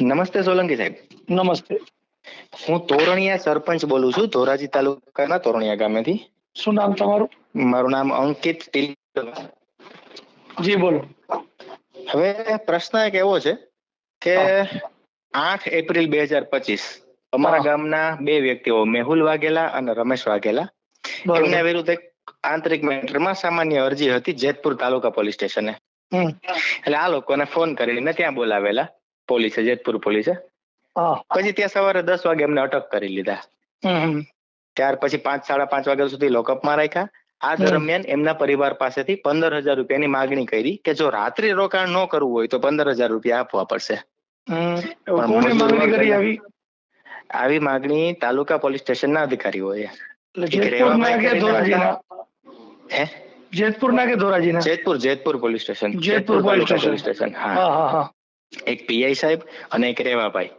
નમસ્તે સોલંકી સાહેબ. નમસ્તે. હું તોરણિયા સરપંચ બોલું છું ધોરાજી તાલુકાના તોરણિયા ગામેથી. શું નામ તમારું? મારું નામ અંકિત જી બોલો. હવે પ્રશ્ન એક એવો છે કે આઠ એપ્રિલ બે હજાર પચીસ અમારા ગામના બે વ્યક્તિઓ મેહુલ વાઘેલા અને રમેશ વાઘેલા. એમના વિરુદ્ધ એક આંતરિક મેટરમાં સામાન્ય અરજી હતી જેતપુર તાલુકા પોલીસ સ્ટેશને. એટલે આ લોકોને ફોન કરીને ત્યાં બોલાવેલા. પોલીસે જેતપુર પોલીસે? પછી ત્યાં સવારે દસ વાગે એમને અટક કરી લીધા. ત્યાર પછી પાંચ સાડા પાંચ વાગ્યા સુધી લોકઅપમાં રાખ્યા. આ દરમિયાન એમના પરિવાર પાસેથી પંદર હજાર રૂપિયાની માગણી કરી કે જો રાત્રે રોકાણ ન કરવું હોય તો પંદર હજાર રૂપિયા આપવા પડશે. આવી? આવી માગણી તાલુકા પોલીસ સ્ટેશનના અધિકારીઓએ. એટલે જેતપુર ના કે ધોરાજી ધોરાજીના? હે? Jetpur Jetpur police station. Jetpur police station. હા. હા હા હા. એક પીઆઈ સાહેબ અને એક રેવાભાઈ.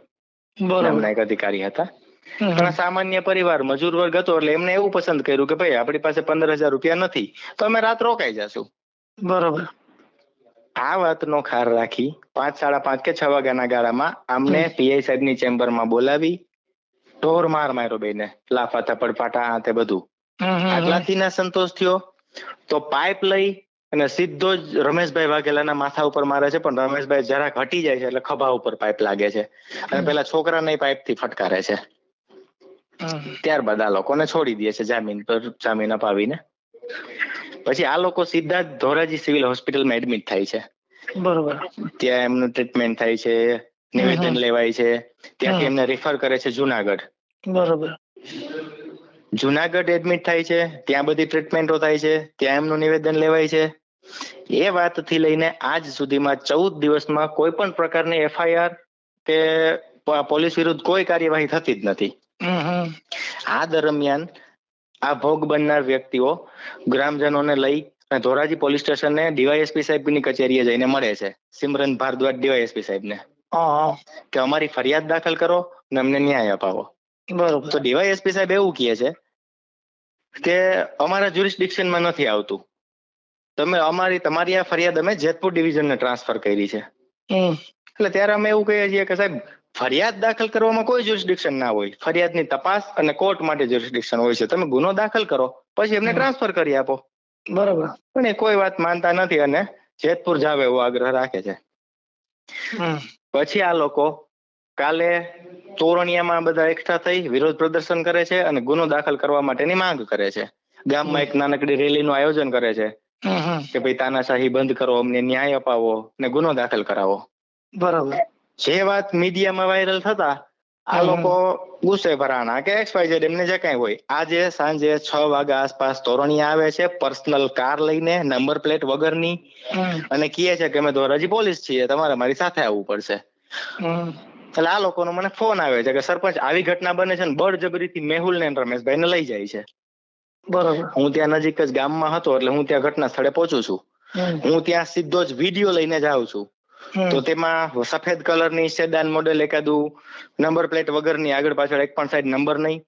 નામના એક અધિકારી હતા. પણ સામાન્ય પરિવાર મજૂર વર્ગ હતો એટલે એમને એવું પસંદ કર્યું કે ભાઈ આપણી પાસે પંદર હજાર રૂપિયા નથી તો અમે રાત રોકાઈ જશું. બરોબર. આ વાતનો ખાર રાખી પાંચ સાડા પાંચ કે છ વાગ્યાના ગાળામાં આમને પીઆઈ સાહેબની ચેમ્બરમાં બોલાવી ઢોર માર માર્યો બેને લાફા થપ્પડ પાટા તે બધું. આટલાથી ના સંતોષ થયો. તો પાઇપ લઈ અને સીધો જ રમેશભાઈ વાઘેલાના માથા ઉપર મારે છે પણ રમેશભાઈ જરાક હટી જાય છે એટલે ખભા ઉપર પાઇપ લાગે છે. અને પેલા છોકરાને પાઇપથી ફટકારે છે. ત્યારબાદ આ લોકોને છોડી દે છે જામીન પર જામીન અપાવીને. પછી આ લોકો સીધા જ ધોરાજી સિવિલ હોસ્પિટલમાં એડમિટ થાય છે. બરોબર. ત્યાં એમનું ટ્રીટમેન્ટ થાય છે નિવેદન લેવાય છે. ત્યાંથી એમને રેફર કરે છે જુનાગઢ. બરોબર. જુનાગઢ એડમિટ થાય છે ત્યાં બધી ટ્રીટમેન્ટો થાય છે ત્યાં એમનું નિવેદન લેવાય છે. એ વાતથી લઈને આજ સુધીમાં ચૌદ દિવસમાં કોઈ પણ પ્રકારની એફઆઈઆર કે પોલીસ વિરુદ્ધ કોઈ કાર્યવાહી થતી જ નથી. આ દરમિયાન આ ભોગ બનનાર વ્યક્તિઓ ગ્રામજનોને લઈ ધોરાજી પોલીસ સ્ટેશને ડીવાયએસપી સાહેબની કચેરીએ જઈને મળે છે. સિમરન ભારદ્વાજ ડીવાયએસપી સાહેબને. કે અમારી ફરિયાદ દાખલ કરો અને અમને ન્યાય અપાવો. બરોબર. તો ડીવાયએસપી સાહેબ એવું કહે છે કે અમારા જ્યુરિસ્ડિક્શનમાં નથી આવતું. તમે અમારી તમારી આ ફરિયાદ અમે જેતપુર ડિવિઝનને ટ્રાન્સફર કરી છે. એટલે ત્યારે અમે એવું કહીએ છીએ કે સાહેબ ફરિયાદ દાખલ કરવામાં કોઈ જ્યુરિસ્ડિક્શન ના હોય. ફરિયાદની તપાસ અને કોર્ટ માટે જ્યુરિસ્ડિક્શન હોય છે. તમે ગુનો દાખલ કરો પછી એમને ટ્રાન્સફર કરી આપો. બરોબર. પણ એ કોઈ વાત માનતા નથી અને જેતપુર જાવે એવો આગ્રહ રાખે છે. હમ. પછી આ લોકો કાલે તોરણિયામાં બધા એકઠા થઈ વિરોધ પ્રદર્શન કરે છે અને ગુનો દાખલ કરવા માટેની માંગ કરે છે. ગામમાં એક નાનકડી રેલીનું આયોજન કરે છે. કે ભાઈ તાનાશાહી બંધ કરો અમને ન્યાય અપાવો ને ગુનો દાખલ કરાવો. બરોબર. જે વાત મીડિયામાં વાયરલ થતા આ લોકો ગુસ્સે ભરાણા કે એક્સ વાય ઝેડ એમને જે કઈ હોય. આજે સાંજે છ વાગ્યા આસપાસ તોરણી આવે છે પર્સનલ કાર લઈને નંબર પ્લેટ વગરની. અને કહે છે કે અમે ધોરાજી પોલીસ છીએ તમારે મારી સાથે આવવું પડશે. એટલે આ લોકોનો મને ફોન આવે છે કે સરપંચ આવી ઘટના બને છે ને બળજબરીથી મેહુલ ને રમેશભાઈ ને લઈ જાય છે. બરોબર. હું ત્યાં નજીક જ ગામમાં હતો એટલે હું ત્યાં ઘટના સ્થળે પહોંચું છું. હું ત્યાં સીધો જ વીડિયો લઈને જાઉં છું. તો તેમાં સફેદ કલરની સેદાન મોડેલ એકાદું નંબર પ્લેટ વગરની આગળ પાછળ એક પણ સાઈડ નંબર નહીં.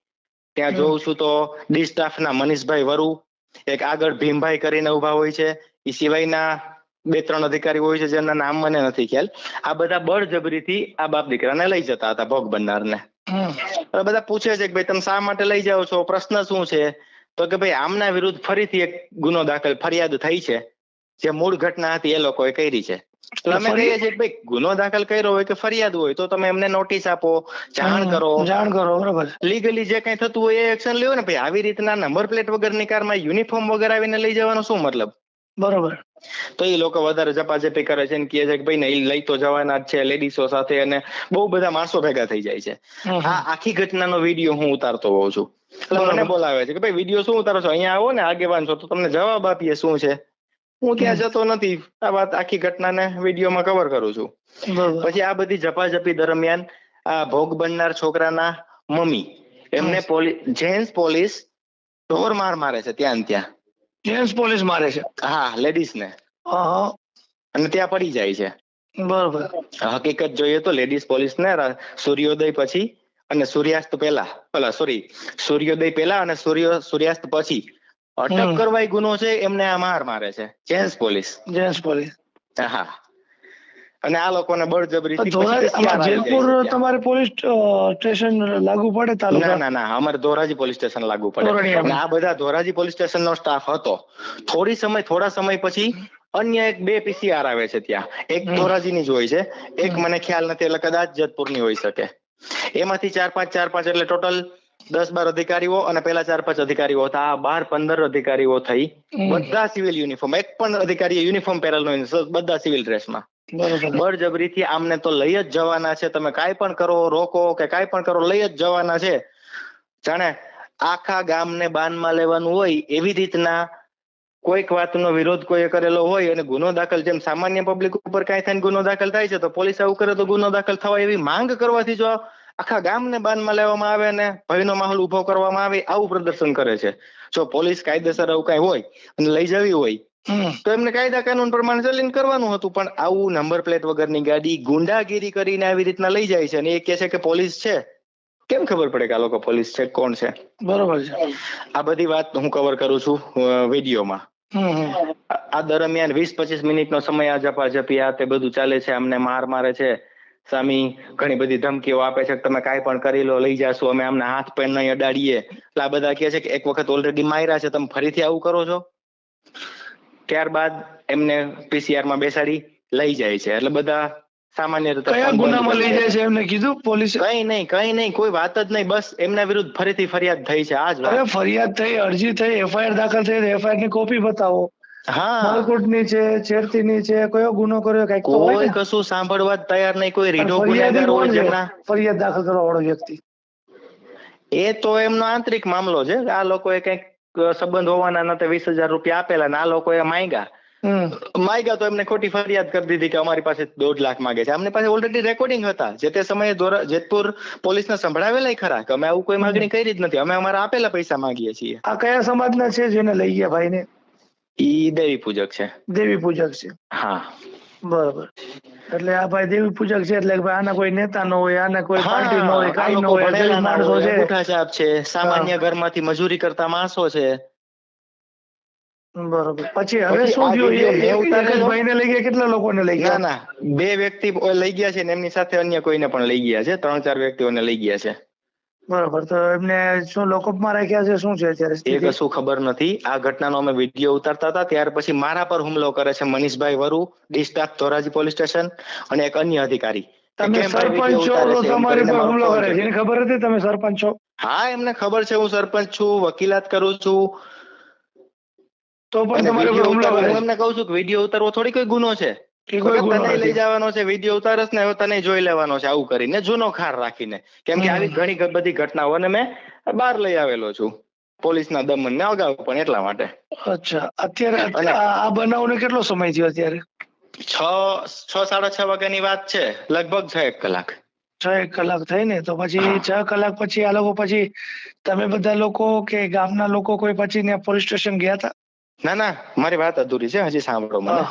ત્યાં જોઉં છું તો ડી સ્ટાફના મનીષભાઈ વરુ એક આગળ ભીમભાઈ કરીને ઊભા હોય છે. એ સિવાયના બે ત્રણ અધિકારી હોય છે જેના નામ મને નથી ખ્યાલ. આ બધા બળજબરીથી આ બાપ દીકરાને લઈ જતા હતા ભોગ બનનારને. બધા પૂછે છે કે ભાઈ તમે શા માટે લઈ જાઓ છો? પ્રશ્ન શું છે? તો કે ભાઈ આમના વિરુદ્ધ ફરીથી એક ગુનો દાખલ ફરિયાદ થઈ છે. જે મૂળ ઘટના હતી એ લોકોએ કરી છે. તો અમે કહીએ છીએ કે ભાઈ ગુનો દાખલ કર્યો હોય કે ફરિયાદ હોય તો તમે એમને નોટિસ આપો જાણ કરો. જાણ કરો બરાબર લીગલી જે કઈ થતું હોય એ એક્શન લ્યો ને. ભાઈ આવી રીતના નંબર પ્લેટ વગરની કારમાં યુનિફોર્મ વગર આવીને લઈ જવાનો શું મતલબ? બરોબર. તો એ લોકો વધારે ઝપાઝપી કરે છે ને કહે છે કે ભાઈ નહીં લઈ તો જવાના જ છે લેડીસો સાથે અને બહુ બધા માણસો ભેગા થઈ જાય છે. આ આખી ઘટનાનો વીડિયો હું ઉતારતો હોઉં છું. એટલે મને બોલાવે છે કે ભાઈ વીડિયો શું ઉતારો છો? અહીંયા આવો ને આગેવાન છો તો તમને જવાબ આપીએ શું છે? હું ત્યાં જતો નથી. આ વાત આખી ઘટનાને વિડીયોમાં કવર કરું છું. પછી આ બધી ઝપાઝપી દરમિયાન આ ભોગ બનનાર છોકરાના મમ્મી એમને પોલીસ જેન્ટ્સ પોલીસ ઢોર માર મારે છે ત્યાં ત્યાં. જેન્ટ્સ પોલીસ મારે છે. હા લેડીઝ ને હા. અને ત્યાં પડી જાય છે. બરોબર. હકીકત જોઈએ તો લેડીઝ પોલીસ ને સૂર્યોદય પછી અને સૂર્યાસ્ત પહેલા પેલા સોરી સૂર્યોદય પહેલા અને સૂર્ય સૂર્યાસ્ત પછી. અટક કરવાય ગુનો છે એમને આ માર મારે છે. Gents police. Gents police. હા. અને આ લોકોને બળજબરી છે. તમારે પોલીસ સ્ટેશન લાગુ પડે ના તાલુકા? ના ના અમારે ધોરાજી પોલીસ સ્ટેશન લાગુ પડે. અને આ બધા ધોરાજી પોલીસ સ્ટેશન નો સ્ટાફ હતો. થોડી સમય થોડા સમય પછી અન્ય એક બે પીસીઆર આવે છે ત્યાં. એક. ધોરાજીની જ હોય છે. એક મને ખ્યાલ નથી એટલે કદાચ જેતપુરની હોઈ શકે. એમાંથી ચાર પાંચ ચાર પાંચ એટલે ટોટલ દસ બાર અધિકારીઓ અને પેલા ચાર પાંચ અધિકારીઓ હતા. આ બાર પંદર અધિકારીઓ થઈ. બધા સિવિલ યુનિફોર્મ એક પણ અધિકારી યુનિફોર્મ પહેરેલો બધા સિવિલ ડ્રેસમાં બળજબરીથી આમને તો લઈ જ જવાના છે. તમે કાંઈ પણ કરો, રોકો કે કાંઈ પણ કરો, લઈ જ જવાના છે. જાણે આખા ગામને બાનમાં લેવાનું હોય, એવી રીતના કોઈક વાતનો વિરોધ કોઈએ કરેલો હોય અને ગુનો દાખલ, જેમ સામાન્ય પબ્લિક ઉપર કાંઈ થઈને ગુનો દાખલ થાય છે, તો પોલીસ આવું કરે તો ગુનો દાખલ થવા એવી માંગ કરવાથી જો આખા ગામને બાનમાં લેવામાં આવે અને ભયનો માહોલ ઊભો કરવામાં આવે, આવું પ્રદર્શન કરે છે. જો પોલીસ કાયદેસર આવું કાંઈ હોય અને લઈ જવી હોય. તો એમને કાયદા કાનૂન પ્રમાણે ચલીન કરવાનું હતું પણ આવું નંબર પ્લેટ વગરની ગાડી ગુંડાગીરી કરીને આવી રીતના લઈ જાય છે અને એ કહે છે કે પોલીસ છે? કેમ ખબર પડે કે આ લોકો પોલીસ છે? કોણ છે? બરોબર છે. આ બધી વાત હું કવર કરું છું વિડીયોમાં. આ દરમિયાન વીસ પચીસ મિનિટનો સમય આ ઝપાઝપી આ તે બધું ચાલે છે અમને માર મારે છે. સામી ઘણી બધી ધમકીઓ આપે છે તમે કાંઈ પણ કરી લો લઈ જાશું અમે અમને હાથ પેન નહીં અડાડીએ. એટલે આ બધા કહે છે કે એક વખત ઓલરેડી માર્યા છે તમે ફરીથી આવું કરો છો? ત્યારબાદ એમને પીસીઆરમાં બેસાડી લઈ જાય છે. એટલે બધા સામાન્ય રીતે કયા ગુનામાં લઈ જાય છે. એમને કીધું પોલીસ? કઈ નહીં કઈ નહીં કોઈ વાત જ નહીં. બસ એમના વિરુદ્ધ ફરીથી ફરિયાદ થઈ છે. આજ અરે ફરિયાદ થઈ અરજી થઈ એફઆઈઆર દાખલ થઈ એફઆઈઆરની કોપી બતાવો. હા. માલકોટની છે છેડતીની છે કયો ગુનો કર્યો કઈ કોઈ કશું સાંભળવા તૈયાર નહીં. કોઈ રીઢો ગુનેગાર હોય જેમના ફરિયાદ દાખલ કરવા વાળો વ્યક્તિ. એ તો એમનો આંતરિક મામલો છે. આ લોકોએ કંઈક સંબંધ હોવાના નાતે વીસ હજાર રૂપિયા આપેલા ને આ લોકોએ માંગ્યા. માંગ્યા તો એમને ખોટી ફરિયાદ કરી દીધી કે અમારી પાસે દોઢ લાખ માંગે છે. અમને પાસે ઓલરેડી રેકોર્ડિંગ હતા. જે તે સમયે જેતપુર જેતપુર પોલીસને સંભળાવેલા ખરા કે અમે આવું કોઈ માંગણી કરી જ નથી. અમે અમારા આપેલા પૈસા માંગીએ છીએ. આ કયા સમાજના છે જેને લઈ ગયા ભાઈને? ઈ દેવી પૂજક છે. દેવી પૂજક છે. હા. બરોબર. એટલે આ ભાઈ દેવી પૂજક છે એટલે ભાઈ આના કોઈ નેતા નો હોય આના કોઈ પાર્ટી નો હોય કઈ નો હોય ના માણસો છે. અંગૂઠા છાપ છે સામાન્ય ઘરમાંથી મજૂરી કરતા માણસો છે. બરોબર. પછી હવે શું થયું? લઈ ગયા કેટલા લોકોને લઈ ગયા? ના બે વ્યક્તિ લઈ ગયા છે ને એમની સાથે અન્ય કોઈને પણ લઈ ગયા છે ત્રણ ચાર વ્યક્તિઓને લઈ ગયા છે. બરોબર. તો એમને શું લોકઅપમાં રાખ્યા છે? શું છે અત્યારે એ? કશું ખબર નથી. આ ઘટનાનો અમે વીડિયો ઉતારતા હતા. ત્યાર પછી મારા પર હુમલો કરે છે Manishbhai Varu D Dhoraji police station અને એક અન્ય અધિકારી. તમે સરપંચ છો? તો તમારી પર હુમલો કરે છે. એને ખબર હતી તમે સરપંચ છો? હા એમને ખબર છે. હું સરપંચ છું વકીલાત કરું છું. તો પણ તમારે હુમલો કરે એમને કહું છું કે વીડિયો ઉતારવો થોડી કોઈ ગુનો છે. કે કોઈ તને લઈ જવાનો છે વીડિયો ઉતારસ ને હવે તને જોઈ લેવાનો છે આવું કરીને જૂનો ખાર રાખીને. કેમ કે આવી ઘણી બધી બધી ઘટનાઓને મેં બહાર લઈ આવેલો છું પોલીસના દમન ને અગાઉ પણ એટલા માટે. અચ્છા અત્યારે આ આ બનાવને કેટલો સમય થયો અત્યારે? છ છ સાડા છ વાગ્યાની વાત છે લગભગ છ એક કલાક. છ એક કલાક થઈ ને તો પછી છ કલાક પછી આ લોકો પછી તમે બધા લોકો કે ગામના લોકો કોઈ પછી ને પોલીસ સ્ટેશન ગયા હતા? ના ના મારી વાત અધૂરી છે હજી સાંભળો મને.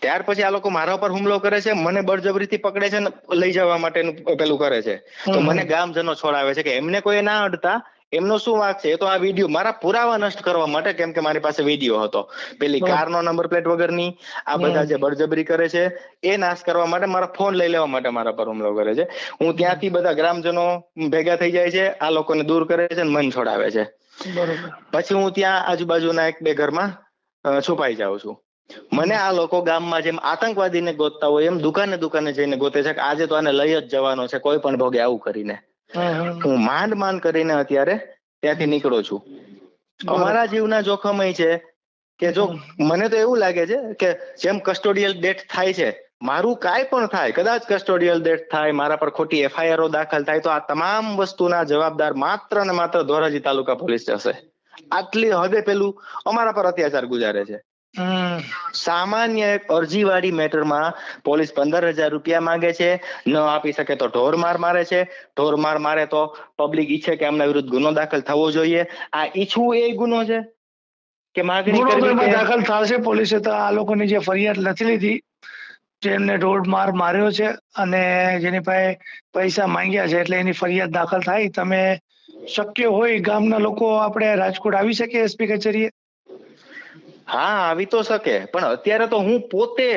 ત્યાર પછી આ લોકો મારા ઉપર હુમલો કરે છે મને બળજબરીથી પકડે છે ને લઈ જવા માટેનું પેલું કરે છે. તો મને ગામજનો છોડાવે છે કે એમને કોઈ ના અડતા એમનો શું વાંક છે? એ તો આ વીડિયો મારા પુરાવા નષ્ટ કરવા માટે કેમ કે મારી પાસે વીડિયો હતો. પેલી કાર કારનો નંબર પ્લેટ વગરની આ બધા જે બળજબરી કરે છે એ નાશ કરવા માટે મારા ફોન લઈ લેવા માટે મારા પર હુમલો કરે છે. હું ત્યાંથી બધા ગ્રામજનો ભેગા થઈ જાય છે આ લોકોને દૂર કરે છે અને મન છોડાવે છે. બરોબર. પછી હું ત્યાં આજુબાજુના એક બે ઘરમાં છુપાઈ જાઉં છું. મને આ લોકો ગામમાં જેમ આતંકવાદીને ગોતતા હોય એમ દુકાને દુકાને જઈને ગોતે છે કે આજે તો આને લઈ જ જવાનો છે કોઈ પણ ભોગે આવું કરીને. હું માંડ માંડ કરીને અત્યારે ત્યાંથી નીકળું છું. અમારા જીવના જોખમય છે કે જો મને તો એવું લાગે છે કે જેમ કસ્ટોડિયલ ડેથ થાય છે મારું કાંઈ પણ થાય કદાચ કસ્ટોડિયલ ડેથ થાય મારા પર ખોટી એફઆઈઆરઓ દાખલ થાય તો આ તમામ વસ્તુના જવાબદાર માત્ર ને માત્ર ધોરાજી તાલુકા પોલીસ હશે આટલી હદે પેલું અમારા પર અત્યાચાર ગુજારે છે. સામાન્ય એક અરજીવાળી મેટરમાં પોલીસ પંદર હજાર રૂપિયા માંગે છે ન આપી શકે તો ઢોર માર મારે છે ઢોર માર મારે તો પબ્લિક ઈચ્છે કે એમના વિરુદ્ધ ગુનો દાખલ થવો જોઈએ. આ ઈચ્છવું એ ગુનો છે કે માગણી દાખલ થશે પોલીસે તો આ લોકોની જે ફરિયાદ નથી લીધી જેમને ઢોર માર માર્યો છે અને જેની પાસે પૈસા માંગ્યા છે એટલે એની ફરિયાદ દાખલ થાય. તમે શક્ય હોય ગામના લોકો આપણે રાજકોટ આવી શકે એસપી કચેરીએ? હા આવી તો શકે. પણ અત્યારે તો હું પોતે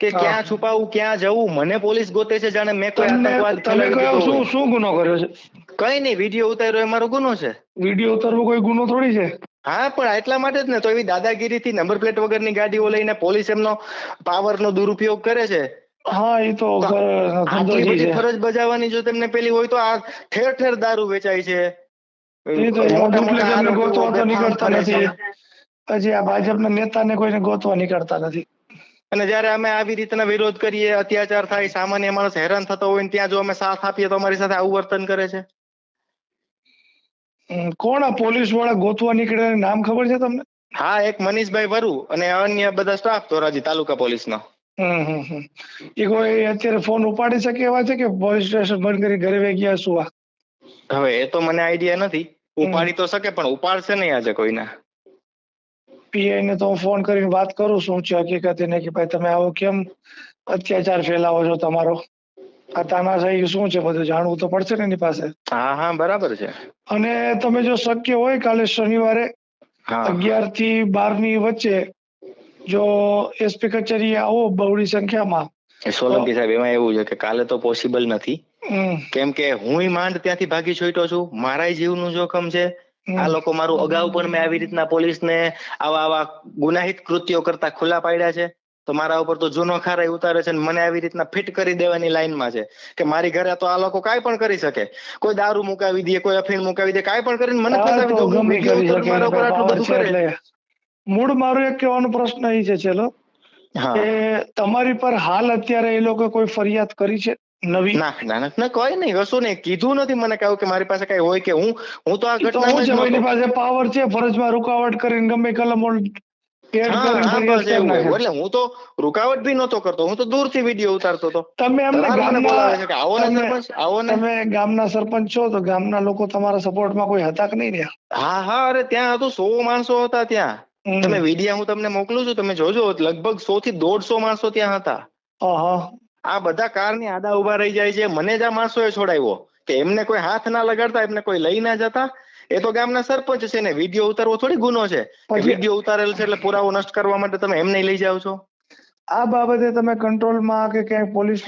કે ક્યાં છુપાવું ક્યાં જવું મને પોલીસ ગોતે છે જાણે મેં કોઈ આતંકવાદ તમે કયો શું શું ગુનો કર્યો છે? કઈ નહીં વીડિયો ઉતાર્યો એ મારો ગુનો છે. વીડિયો ઉતારવો કોઈ ગુનો થોડી છે? હા પણ એટલા માટે જ ને તો એવી દાદાગીરીથી નંબર પ્લેટ વગરની ગાડીઓ લઈને પોલીસ એમનો પાવરનો દુરુપયોગ કરે છે. હા એ તો તો આટલી બધી ફરજ બજાવવાની જો તેમને પેલી હોય તો આ ઠેર ઠેર દારૂ વેચાય છે. પછી આ ભાજપ ના નેતા ને કોઈ ગોતવા નીકળતા નથી. હજી આ ભાજપના નેતાને કોઈને ગોતવા નીકળતા નથી. અને જયારે અમે આવી રીતના વિરોધ કરીએ અત્યાચાર થાય સામાન્ય માણસ હેરાન થતો હોય ત્યાં જો અમે સાથ આપીએ તો અમારી સાથે આવું વર્તન કરે છે. કોણ આ પોલીસવાળા ગોતવા નીકળ્યા નામ ખબર છે તમને? હા એક મનીષભાઈ વરુ અને અન્ય બધા સ્ટાફ ધોરાજી તાલુકા પોલીસનો. એ કોઈ અત્યારે ફોન ઉપાડી શકે એવા છે કે પોલીસ સ્ટેશન બંધ કરી ઘરે વેગ્યા ગયા શું હવે એ તો મને આઈડિયા નથી. ઉપાડી તો શકે પણ ઉપાડશે નહીં આજે કોઈના. પીઆઈ ને તો હું ફોન કરીને વાત કરું શું છે હકીકત એને કે ભાઈ તમે આવો કેમ અત્યાચાર ફેલાવો છો તમારો? આ તાનાશાહી શું છે બધું જાણવું તો પડશે ને એની પાસે. હા હા બરાબર છે. અને તમે જો શક્ય હોય કાલે શનિવારે અગિયારથી બારની વચ્ચે જો એસપી કચેરી આવો બહુડી સંખ્યામાં. એ સોલંકી સાહેબ એમાં એવું છે કે કાલે તો પોસિબલ નથી. કેમ કે હું માંડ ત્યાંથી ભાગી છૂટ્યો છું. મારા જીવનું જોખમ છે. આ લોકો મારું અગાઉ પણ મેં આવી રીતના પોલીસને આવા આવા ગુનાહિત કૃત્યો કરતા ખુલ્લા પાડ્યા છે. તો મારા ઉપર તો જૂનો ખારાઈ ઉતારે છે મને આવી રીતના ફિટ કરી દેવાની લાઈનમાં છે કે મારી ઘરે તો આ લોકો કાંઈ પણ કરી શકે. કોઈ દારૂ મુકાવી દે કોઈ અફીણ મુકાવી દે કાંઈ પણ કરીને મને ફસાવી દે. મૂળ મારો એક કહેવાનો પ્રશ્ન એ છે ચલો કે તમારી પર હાલ અત્યારે એ લોકો કોઈ ફરિયાદ કરી છે નવી? ના ના ના કોઈ નહીં કશું નહીં. કીધું નથી મને કહ્યું કે મારી પાસે કઈ હોય કે હું હું તો આ એની પાસે પાવર છે ફરજમાં રૂકાવટ કરીને ગમે કલમ એડ હા કરીને હા ફરિયાદ બસ કરી એવું નાખે. એવું. એટલે હું તો રૂકાવટ બી નહોતો કરતો. હું તો દૂરથી વીડિયો ઉતારતો હતો. તમે એમને તલાર મને બોલાવે છે કે આવો ને ગામના સરપંચ આવો ને. તમે ગામના સરપંચ છો તો ગામના લોકો તમારા સપોર્ટમાં કોઈ હતા કે નહીં રહ્યા? હા હા અરે ત્યાં હતું સો માણસો હતા ત્યાં. તમે વિડીયા હું તમને મોકલું છું તમે જોજો લગભગ સો થી દોઢસો માણસો ત્યાં હતા. આ બધા કારની આડા ઊભા રહી જાય છે. મને જ આ માણસોએ છોડાવ્યો. કે એમને કોઈ હાથ ના લગાડતા એમને કોઈ લઈ ના જતા. એ તો ગામના સરપંચ છે ને વીડિયો ઉતારવો થોડી ગુનો છે. વીડિયો ઉતારેલ છે એટલે પુરાવો નષ્ટ કરવા માટે તમે એમને લઈ જાઓ છો? આ બાબતે તમે કંટ્રોલમાં કે ક્યાંય પોલીસ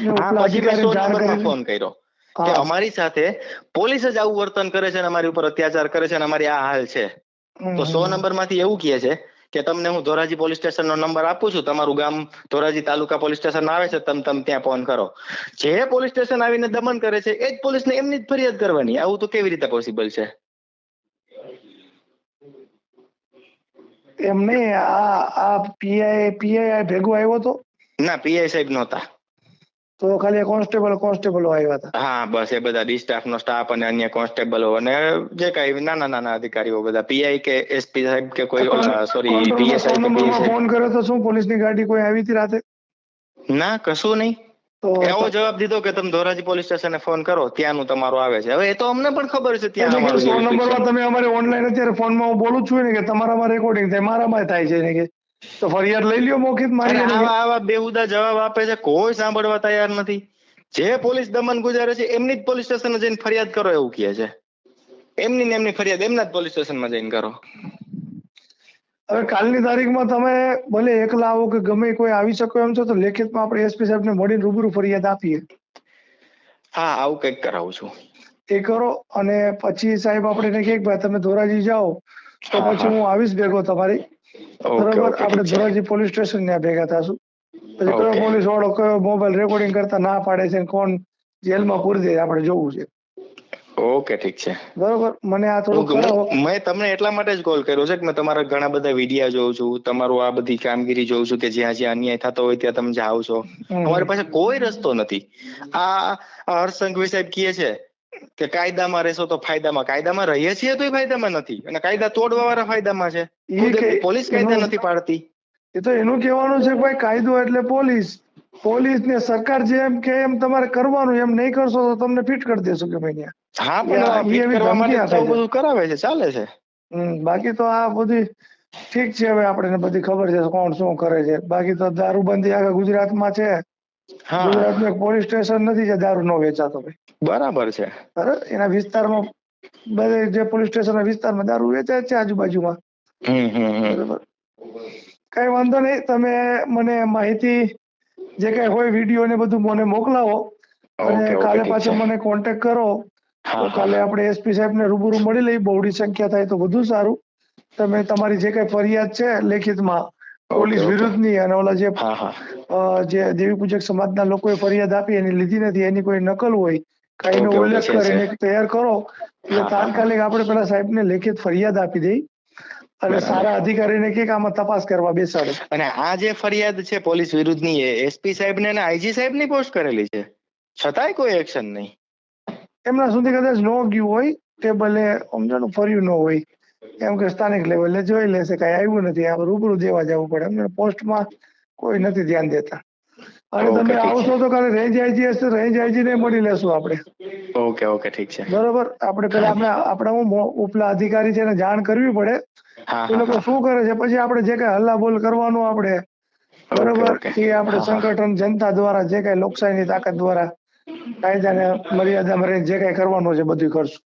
ફોન કર્યો કે અમારી સાથે પોલીસ જ આવું વર્તન કરે છે અને અમારી ઉપર અત્યાચાર કરે છે અને અમારી આ હાલ છે. તો સો નંબરમાંથી એવું કહે છે કે તમને હું ધોરાજી પોલીસ સ્ટેશન નો નંબર આપું છું તમારું ગામ ધોરાજી તાલુકા પોલીસ સ્ટેશન આવે છે તમે તમે ત્યાં ફોન કરો. જે પોલીસ સ્ટેશન આવીને દમન કરે છે એ જ પોલીસને એમની જ ફરિયાદ કરવાની. આવું તો કેવી રીતે પોસિબલ છે? એમ નહીં આ આ પીઆઈ પીઆઈ ભેગો આવ્યો તો? ના પીઆઈ સાહેબ નહોતા. તો ખાલી કોન્સ્ટેબલ કોન્સ્ટેબલો આવ્યા હતા. હા બસ એ બધા ડિસ્ટાફ નો સ્ટાફ અને અન્ય કોન્સ્ટેબલો અને જે કઈ નાના નાના અધિકારીઓ બધા પીઆઈ કે એસપી સાહેબ કે કોઈ સોરી કંટ્રોલમાં સો પીએસઆઈ કે નંબરમાં PSI. ફોન કર્યો તો શું? પોલીસની ગાડી કોઈ આવી હતી રાતે? ના કશું નહીં. એવો જવાબ દીધો કે તમે ધોરાજી પોલીસ સ્ટેશને ફોન કરો ત્યાંનું તમારું આવે છે. હવે એ તો અમને પણ ખબર છે ત્યાં સો. નંબરમાં તમે અમારે ઓનલાઈન અત્યારે ફોનમાં હું બોલું છું ને કે તમારામાં રેકોર્ડિંગ થાય મારામાં થાય છે ને કે. તો ફરિયાદ લઈ લ્યો મોખિત મારી આવા આવા બેહુદા જવાબ આપે છે કોઈ સાંભળવા તૈયાર નથી. જે પોલીસ દમન ગુજારે છે એમની જ પોલીસ સ્ટેશન જઈને ફરિયાદ કરો એવું કહે છે. એમની ને એમની ફરિયાદ એમના જ પોલીસ સ્ટેશનમાં જઈને કરો. હવે કાલની તારીખમાં તમે ભલે એકલા આવો કે ગમે કોઈ આવી શકો એમ છો તો લેખિતમાં આપણે એસપી સાહેબને મળીને રૂબરૂ ફરિયાદ આપીએ. હા આવું કંઈક કરાવું છું. એ કરો અને પછી સાહેબ આપણે એને કહીએ કે ભાઈ તમે ધોરાજી જાઓ તો પછી હું. આવીશ ભેગો તમારી. બરાબર? આપણે ધોરાજી પોલીસ સ્ટેશન ત્યાં ભેગા થશું. પછી કયો પોલીસ વાળો કયો મોબાઈલ રેકોર્ડિંગ કરતા ના પાડે છે ને કોણ જેલમાં પૂરી દે આપણે જોવું છે. ઓકે ઠીક છે. બરોબર. મને આ થોડું મેં તમને એટલા માટે જ કોલ કર્યો છે કે મેં તમારા ઘણા બધા વિડિયા જોઉં છું તમારું આ બધી કામગીરી જોઉં છું કે જ્યાં જ્યાં અન્યાય થતો હોય ત્યાં તમે જાઓ છો. અમારી પાસે કોઈ રસ્તો નથી. આ હર્ષસંઘવી સાહેબ કહે છે કે કાયદામાં રહેશો તો ફાયદામાં. કાયદામાં રહીએ છીએ તો ફાયદામાં નથી. અને કાયદા તોડવા વાળા ફાયદામાં છે. પોલીસ કાયદા નથી પાડતી. એ તો એનું કહેવાનું છે કે ભાઈ કાયદો એટલે પોલીસ. પોલીસ ને સરકાર જેમ કે એમ તમારે કરવાનું એમ નહીં કરશો તો તમને ફિટ કરી દેશું કે ભાઈ હા પણ કરવા માટે છે. બધું કરાવે છે ચાલે છે. બાકી તો આ બધી ઠીક છે હવે આપણે બધી ખબર છે કોણ શું કરે છે. બાકી તો દારૂબંધી આખા ગુજરાતમાં છે. ગુજરાતમાં પોલીસ સ્ટેશન નથી જે દારૂ નો વેચાતો ભાઈ. બરાબર છે. બરાબર? એના વિસ્તારમાં બધે જે પોલીસ સ્ટેશન વિસ્તારમાં દારૂ વેચાય છે આજુબાજુમાં. બરાબર? કઈ વાંધો નહીં. તમે મને માહિતી જે કઈ હોય વીડિયો ને બધું મને મોકલાવો. અને કાલે પાછો મને કોન્ટેક કરો. તો કાલે આપણે એસપી સાહેબ ને રૂબરૂ મળી લઈ બહોળી સંખ્યા થાય તો વધુ સારું. તમે તમારી જે કઈ ફરિયાદ છે લેખિતમાં પોલીસ. વિરુદ્ધની અને ઓલા જે જે દેવી પૂજક સમાજના લોકોએ ફરિયાદ આપી એની લીધી નથી એની કોઈ નકલ હોય કાંઈનો ઉલ્લેખ. કરીને તૈયાર કરો. એટલે તાત્કાલિક આપણે પેલા સાહેબને લેખિત ફરિયાદ આપી દઈ. અને સારા અધિકારીને કે આમાં તપાસ કરવા બેસાડો? અને આ જે ફરિયાદ છે પોલીસ વિરુદ્ધની એ એસપી સાહેબને અને આઈજી સાહેબની પોસ્ટ કરેલી છે? છતાંય કોઈ એક્શન નહીં. એમના સુધી કદાચ ન ગયું હોય ટેબલે સમજણ ફર્યું ન હોય. એમ કે સ્થાનિક લેવલે જોઈ લેશે કઈ આવ્યું નથી આ રૂબરૂ દેવા જવું પડે. એમને પોસ્ટમાં કોઈ નથી ધ્યાન દેતા. અને તમે આવશો તો કાલે રેન્જ આઈજી હશે રેન્જ આઈજી ને મળી લેશું આપણે. ઓકે ઓકે ઠીક છે. બરોબર? આપણે પેલા આપણે આપણા ઉપલા અધિકારી છે એને જાણ કરવી પડે. એ લોકો શું કરે છે? પછી આપણે જે કઈ હલ્લાબોલ કરવાનું આપણે બરોબર? એ આપણે. સંગઠન જનતા દ્વારા જે કઈ લોકશાહીની તાકાત દ્વારા કાયદાને મર્યાદામાં રહીને જે કઈ કરવાનું છે બધું કરશું.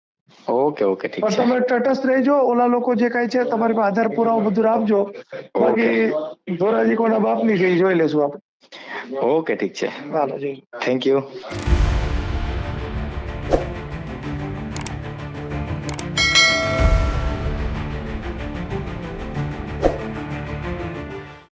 ઓકે ઓકે ઠીક છે. તમે તટસ્થ રહેજો ઓલા લોકો જે કઈ છે તમારી પાસે આધાર પુરાવો બધું આપજો બાકી ધોરાજી કોના બાપની છે એ જોઈ લેશું આપણે. ઓકે ઠીક છે. ચાલો જય થેન્ક યુ